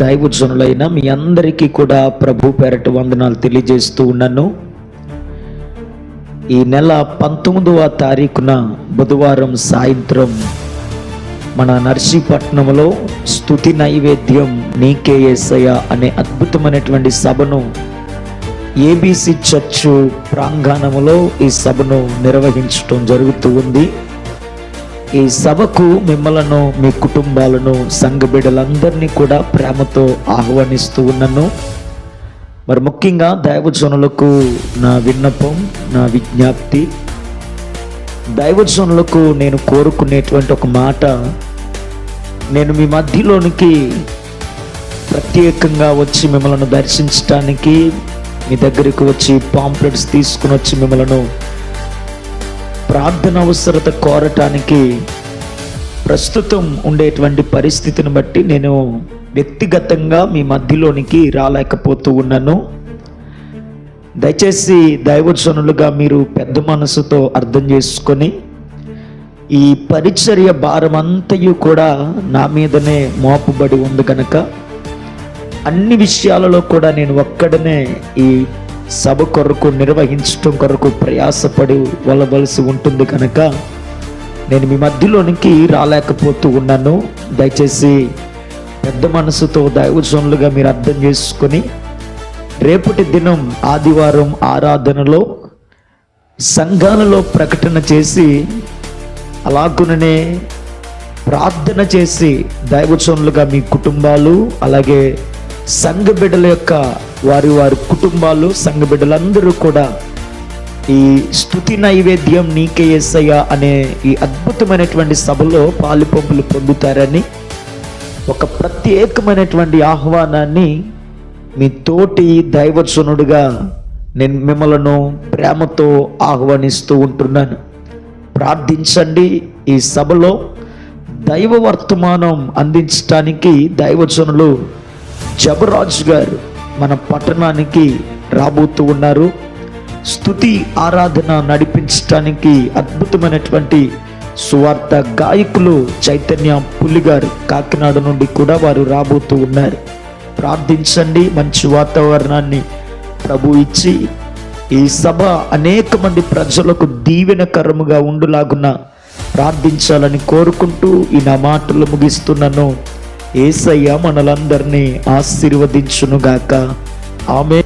దైవజనులైన మీ అందరికీ కూడా ప్రభు పేరట వందనాలు తెలియజేస్తూ ఉన్నాను. ఈ నెల పంతొమ్మిదవ తారీఖున బుధవారం సాయంత్రం మన నర్సీపట్నంలో స్థుతి నైవేద్యం నీకే యేసయ్య అనే అద్భుతమైనటువంటి సభను ఏబీసీ చర్చ్ ప్రాంగణంలో ఈ సభను నిర్వహించడం జరుగుతూ ఉంది. ఈ సభకు మిమ్మలను మీ కుటుంబాలను సంఘ బిడ్డలందరినీ కూడా ప్రేమతో ఆహ్వానిస్తూ ఉన్నాను. మరి ముఖ్యంగా దైవజనులకు నా విన్నపం నా విజ్ఞప్తి. దైవజనులకు నేను కోరుకునేటువంటి ఒక మాట నేను మీ మధ్యలోనికి ప్రత్యేకంగా వచ్చి మిమ్మల్ని దర్శించడానికి మీ దగ్గరికి వచ్చి పాంప్లెట్స్ తీసుకుని వచ్చి మిమ్మలను ప్రార్థన అవసరత కోరటానికి ప్రస్తుతం ఉండేటువంటి పరిస్థితిని బట్టి నేను వ్యక్తిగతంగా మీ మధ్యలోనికి రాలేకపోతూ ఉన్నాను. దయచేసి దైవజనులుగా మీరు పెద్ద మనసుతో అర్థం చేసుకొని ఈ పరిచర్య భారమంతయు కూడా నా మీదనే మోపబడి ఉంది కనుక అన్ని విషయాలలో కూడా నేను ఒక్కడనే ఈ సభ కొరకు నిర్వహించటం కొరకు ప్రయాసపడి వెళ్ళవలసి ఉంటుంది కనుక నేను మీ మధ్యలోనికి రాలేకపోతూ ఉన్నాను. దయచేసి పెద్ద మనసుతో దైవజనులుగా మీరు అర్థం చేసుకొని రేపటి దినం ఆదివారం ఆరాధనలో సంఘాలలో ప్రకటన చేసి అలాగుననే ప్రార్థన చేసి దైవచనులుగా మీ కుటుంబాలు అలాగే సంఘ బిడ్డల యొక్క వారి వారి కుటుంబాలు సంఘ బిడ్డలందరూ కూడా ఈ స్థుతి నైవేద్యం నీకే ఎస్సయ్య అనే ఈ అద్భుతమైనటువంటి సభలో పాలుపంపులు పొందుతారని ఒక ప్రత్యేకమైనటువంటి ఆహ్వానాన్ని మీ తోటి దైవచనుడుగా నేను మిమ్మలను ప్రేమతో ఆహ్వానిస్తూ ఉంటున్నాను. ప్రార్థించండి ఈ సభలో దైవ వర్తమానం అందించడానికి దైవజనులు జబరాజు గారు మన పట్టణానికి రాబోతూ ఉన్నారు. స్థుతి ఆరాధన నడిపించడానికి అద్భుతమైనటువంటి సువార్త గాయకులు చైతన్య పులిగారు కాకినాడ నుండి కూడా వారు రాబోతూ ఉన్నారు. ప్రార్థించండి మంచి వాతావరణాన్ని ప్రభు ఇచ్చి ఈ సభ అనేక మంది ప్రజలకు దీవెనకరముగా ఉండులాగున ప్రార్థించాలని కోరుకుంటూ ఈ నా మాటలు ముగిస్తున్నాను. ఏసయ్య మనలందరినీ ఆశీర్వదించునుగాక. ఆమె